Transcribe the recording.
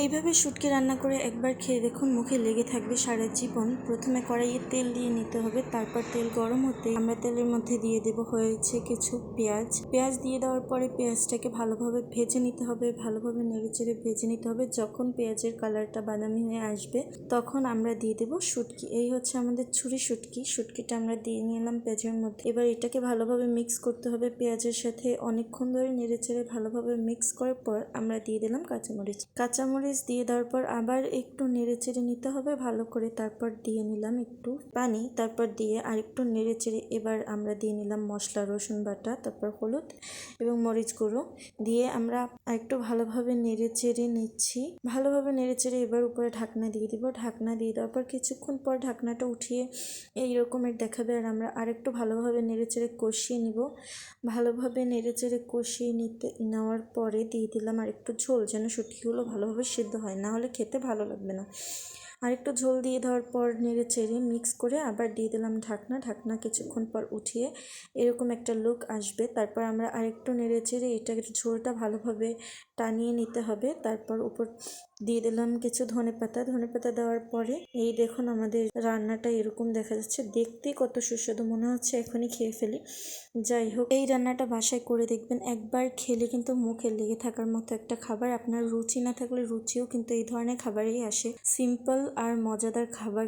এইভাবে শুটকি রান্না করে একবার খেয়ে দেখুন, মুখে লেগে থাকবে সারা জীবন। প্রথমে কড়াইয়ে তেল দিয়ে নিতে হবে, তারপর তেল গরম হতে আমরা তেলের মধ্যে দিয়ে দেব হয়েছে কিছু পেঁয়াজ। পেঁয়াজ দিয়ে দেওয়ার পরে পেঁয়াজটাকে ভালোভাবে ভেজে নিতে হবে, ভালোভাবে নেড়েচেড়ে ভেজে নিতে হবে। যখন পেঁয়াজের কালারটা বাদামি হয়ে আসবে, তখন আমরা দিয়ে দেব শুটকি। এই হচ্ছে আমাদের ছুরি শুটকি। শুটকিটা আমরা দিয়ে নিলাম পেঁয়াজের মধ্যে। এবার এটাকে ভালোভাবে মিক্স করতে হবে পেঁয়াজের সাথে। অনেকক্ষণ ধরে নেড়েচেড়ে ভালোভাবে মিক্স করার পর আমরা দিয়ে দিলাম কাঁচামরিচ। কাঁচামরিচ দিয়ে দেওয়ার পর আবার একটু নেড়েচেড়ে নিতে হবে, ভালো করে তারপর দিয়ে নিলাম একটু পানি, তারপর দিয়ে আরেকটু নেড়েচেড়ে এবার আমরা দিয়ে নিলাম মশলা, রসুন বাটা, তারপর হলুদ এবং মরিচ গুঁড়ো। দিয়ে আমরা আরেকটু ভালোভাবে নেড়েচেড়ে নিচ্ছি। ভালোভাবে নেড়েচেড়ে এবার উপরে ঢাকনা দিয়ে দিব। ঢাকনা দিয়ে দেওয়ার পর কিছুক্ষণ পর ঢাকনাটা উঠিয়ে এই রকমের দেখাবে আর আমরা আরেকটু ভালোভাবে নেড়েচেড়ে কষিয়ে নিব। ভালোভাবে নেড়েচেড়ে কষিয়ে নিতে, নেওয়ার পরে দিয়ে দিলাম আর একটু ঝোল যেন শুটকিগুলো ভালোভাবে সিদ্ধ হয়, না হলে খেতে ভালো লাগবে না। আরেকটু ঝোল দিয়ে দেওয়ার পর নেড়ে চেড়ে মিক্স করে আবার দিয়ে দিলাম ঢাকনা। ঢাকনা কিছুক্ষণ পর উঠিয়ে এরকম একটা লুক আসবে। তারপর আমরা আরেকটু নেড়ে চেড়ে এটা ঝোলটা ভালোভাবে টানিয়ে নিতে হবে। তারপর উপর দিয়ে দিলাম কিছু ধনে পাতা। ধনে পাতা দেওয়ার পরে এই দেখুন আমাদের রান্নাটা এরকম দেখা যাচ্ছে। দেখতে কত সুস্বাদু মনে হচ্ছে, এখনই খেয়ে ফেলি। যাই হোক, এই রান্নাটা বাসায় করে দেখবেন। একবার খেলে কিন্তু মুখে লেগে থাকার মতো একটা খাবার। আপনার রুচি না থাকলে রুচিও কিন্তু এই ধরনের খাবারেই আসে। সিম্পল আর মজাদার খাবার